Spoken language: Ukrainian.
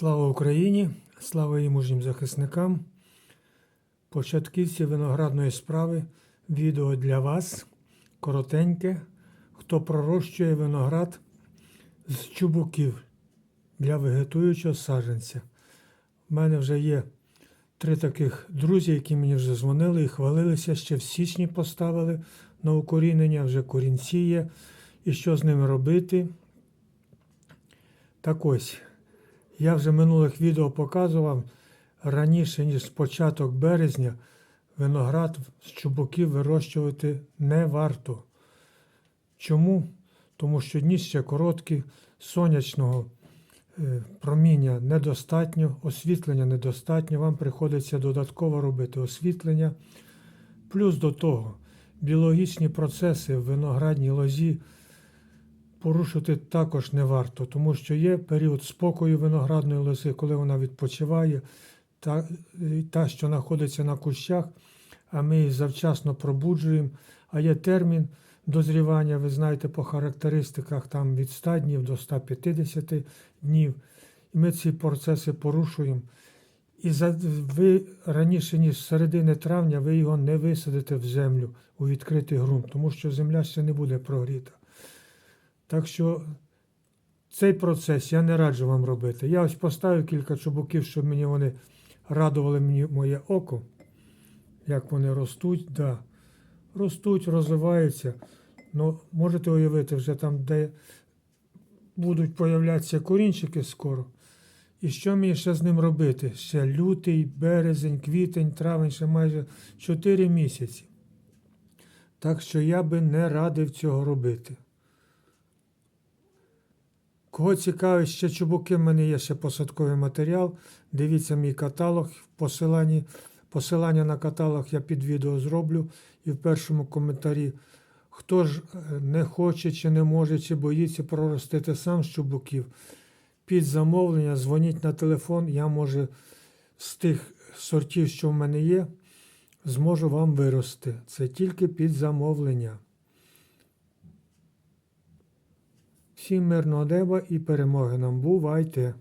Слава Україні! Слава її мужнім захисникам! Початківці виноградної справи. Відео для вас коротеньке. Хто пророщує виноград з чубуків для вегетуючого саджанця. У мене вже є три таких друзі, які мені вже дзвонили і хвалилися, ще в січні поставили на укорінення, вже корінці є. І що з ними робити? Так ось. Я вже в минулих відео показував раніше, ніж з початок березня, виноград з чубуків вирощувати не варто. Чому? Тому що дні ще короткі, сонячного е, проміння недостатньо, освітлення недостатньо, вам приходиться додатково робити освітлення. Плюс до того, біологічні процеси в виноградній лозі порушити також не варто, тому що є період спокою виноградної лози, коли вона відпочиває, та, та що знаходиться на кущах, а ми її завчасно пробуджуємо. А є термін дозрівання, ви знаєте, по характеристиках там від 100 днів до 150 днів. І ми ці процеси порушуємо. І за, ви раніше, ніж середини травня, ви його не висадите в землю у відкритий ґрунт, тому що земля ще не буде прогріта. Так що цей процес я не раджу вам робити. Я ось поставив кілька чубуків, щоб мені вони радували мені моє око, як вони ростуть. Да. Ростуть, розвиваються. Ну, можете уявити, вже там, де будуть появлятися корінчики скоро. І що мені ще з ним робити? Ще лютий, березень, квітень, травень, ще майже 4 місяці. Так що я би не радив цього робити. Кого цікавить, ще чубуки, в мене є ще посадковий матеріал. Дивіться мій каталог в посиланні. Посилання на каталог я під відео зроблю і в першому коментарі. Хто ж е, не хоче, чи не може, чи боїться проростити сам з чубуків, під замовлення дзвоніть на телефон, я може з тих сортів, що в мене є, зможу вам вирости. Це тільки під замовлення. Всім мирного неба і перемоги нам. Бувайте!